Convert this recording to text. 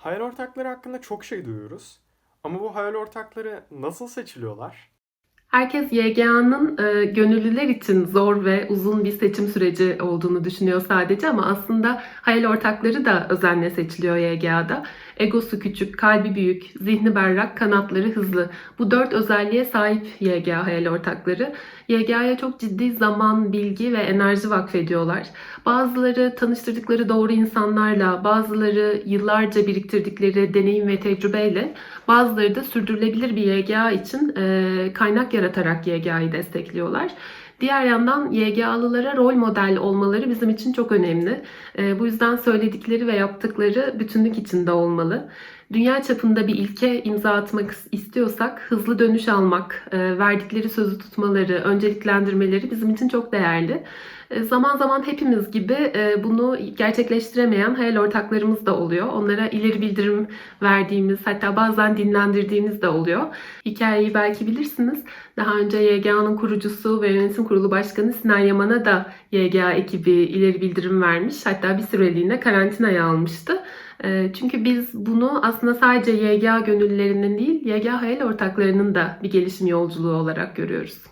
Hayal ortakları hakkında çok şey duyuyoruz. Ama bu hayal ortakları nasıl seçiliyorlar? Herkes YGA'nın e, gönüllüler için zor ve uzun bir seçim süreci olduğunu düşünüyor sadece ama aslında hayal ortakları da özenle seçiliyor YGA'da. Egosu küçük, kalbi büyük, zihni berrak, kanatları hızlı. Bu dört özelliğe sahip YGA hayal ortakları. YGA'ya çok ciddi zaman, bilgi ve enerji vakfediyorlar. Bazıları tanıştırdıkları doğru insanlarla, bazıları yıllarca biriktirdikleri deneyim ve tecrübeyle, bazıları da sürdürülebilir bir YGA için kaynak yaratarak YGA'yı destekliyorlar. Diğer yandan YGA'lılara rol model olmaları bizim için çok önemli. E, bu yüzden söyledikleri ve yaptıkları bütünlük içinde olmalı. Dünya çapında bir ilke imza atmak istiyorsak hızlı dönüş almak, e, verdikleri sözü tutmaları, önceliklendirmeleri bizim için çok değerli. E, Zaman zaman hepimiz gibi e, bunu gerçekleştiremeyen hayal ortaklarımız da oluyor. Onlara ileri bildirim verdiğimiz hatta bazen dinlendirdiğimiz de oluyor. Hikayeyi belki bilirsiniz. Daha önce YGA'nın kurucusu ve yönetim kurulu başkanı Sinan Yaman'a da YGA ekibi ileri bildirim vermiş. Hatta bir süreliğine karantinaya almıştı. E, Çünkü biz bunu aslında sadece YGA gönüllülerinin değil, YGA hayal ortaklarının da bir gelişim yolculuğu olarak görüyoruz.